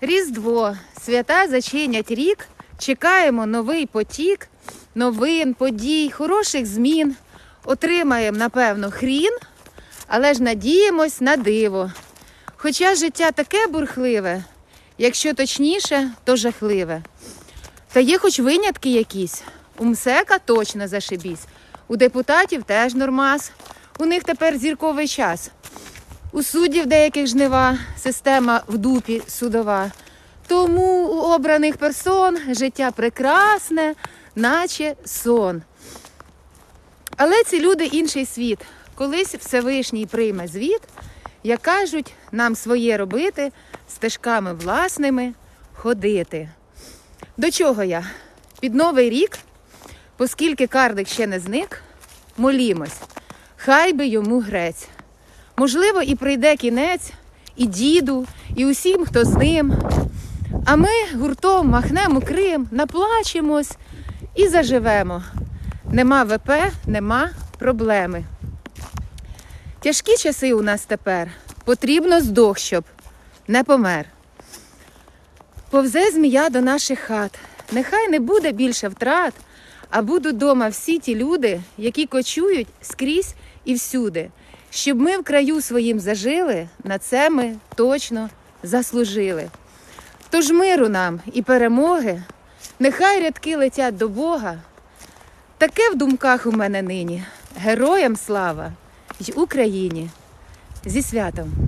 Різдво, свята зачинять рік, чекаємо новий потік, новин, подій, хороших змін. Отримаємо, напевно, хрін, але ж надіємось на диво. Хоча життя таке бурхливе, якщо точніше, то жахливе. Та є хоч винятки якісь. У МСЕКа точно зашибісь. У депутатів теж нормас. У них тепер зірковий час. У суддів деяких жнива, система в дупі судова. Тому у обраних персон життя прекрасне, наче сон. Але ці люди інший світ. Колись Всевишній прийме звіт, як кажуть, нам своє робити, стежками власними ходити. До чого я? Під Новий рік, оскільки кардик ще не зник, молімось, хай би йому грець. Можливо, і прийде кінець, і діду, і усім, хто з ним. А ми гуртом махнемо Крим, наплачемось і заживемо. Нема ВП, нема проблеми. Тяжкі часи у нас тепер. Потрібно здох, щоб не помер. Повзе змія до наших хат. Нехай не буде більше втрат, а будуть дома всі ті люди, які кочують скрізь і всюди. Щоб ми в краю своїм зажили, на це ми точно заслужили. Тож миру нам і перемоги, нехай рядки летять до Бога. Таке в думках у мене нині. Героям слава й Україні. Зі святом!